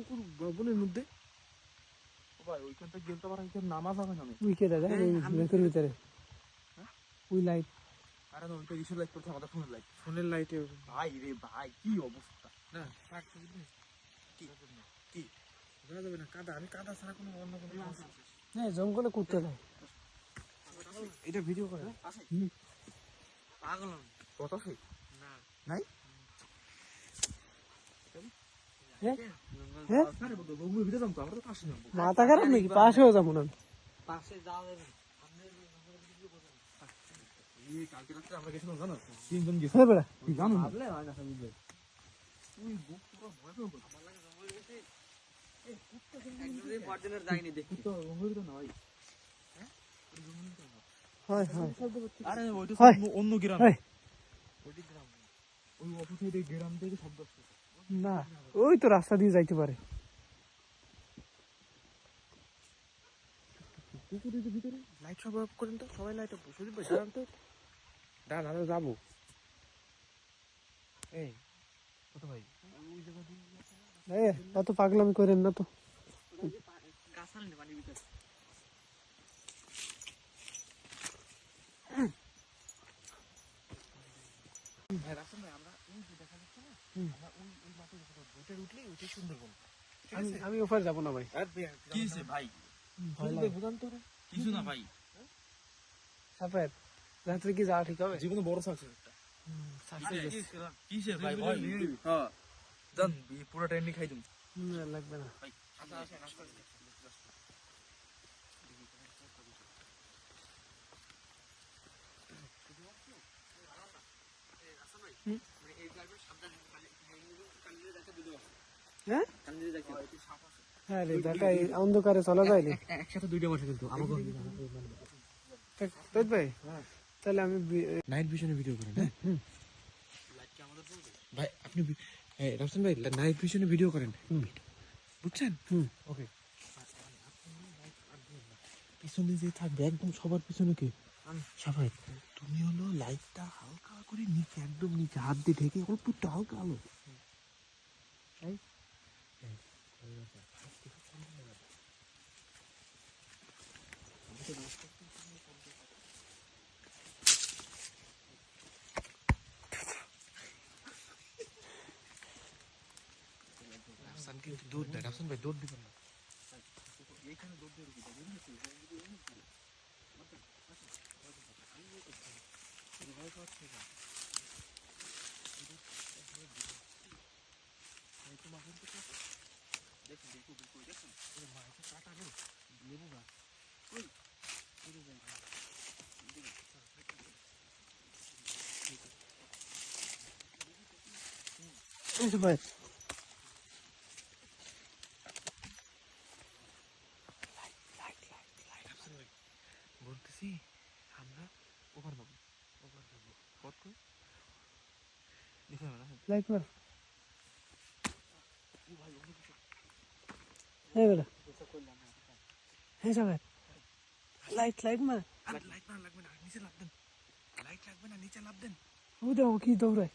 পুকুর বনের মধ্যে। ও ভাই ওইখান থেকে নামা যাবে না ভিতরে। ওই লাইট আরে না ওইটা ইসের লাইট করতে আমাদের ফোনের লাইট ফোনের লাইটে ভাই রে ভাই কি অবস্থা? না কি? কি? ধরা যাবে না কাদা। আমি কাদা ছাড়া কোনো অন্য কোনো হ্যাঁ জঙ্গলে করতে যায় এটা ভিডিও করে। আছে পাগল কত আছে না। নাই হ্যাঁ হ্যাঁ আরে বন্ধু বগুড়ির ভিতরে যাম তো আমরা তো পাশে যাব মাথা খারাপ নাকি পাশেও যাব না পাশে যাওয়া অন্য- গ্রাম ওই অপোজিটে গ্রাম থেকে শব্দ আসছে না ওই তো রাস্তা দিয়ে যাইতে পারে। লাইট সব অফ করেন তো সবাই লাইট অফ সুদীপ ভাই দাঁড়ান তো দাঁড়ান আমরা যাব। এই কত ভাই? এ এত পাগলামি করেন না তো। ভাই ভাই আমরা দেখা যাচ্ছে না আমরা ওই ওই মাঠে যখন বোটে উঠলে ওইটাই সুন্দরবন আমি আমি ওপারে যাব না ভাই। কি হয়েছে ভাই? বুঝান তো কিছু না ভাই। সাপের রাত্রে কি যাওয়া ঠিক হবে? জীবনে বড় সাকসেস একটা। কিসের ভাই ভাই। হ্যাঁ। জান পুরো ট্রেন্ডিং খাই দিন। লাগবে না। ভাই আসা হ্যাঁ? হ্যাঁ রে দাদা অন্ধকারে চলা যায় না? একসাথে দুইটা বসে কিন্তু আমাকে তাই ভাই তাহলে আমি নাইট ভিশনে ভিডিও করেন হ্যাঁ? ভাই আপনি রাফসান ভাই নাইট ভিশনে ভিডিও করেন। বুঝছেন? হুম ওকে পিছনে যে থাকবে একদম সবার পিছনে কে? সবাই। তুমি হলো লাইটটা হালকা করে নিচে একদম নিচে হাত দিয়ে ঢেকে অল্প একটু হালকা আলো। এই, এই, এই ব্যাপার। রাফসান কিন্তু দৌড় দেয় রাফসান ভাই দৌড় দিবেন না এই যে ভাই রাফসান ভাই বলতেছি আমরা ওভার পাবো ওভার পাবো কত লাইট মার হ্যাঁ বেড়া হ্যাঁ সাপের লাইট লাইট মার লাইট না লাগবে না নিচে লাভ দেন লাইট লাগবে না নিচে লাভ দেন ও দেখো কি দৌড়ায়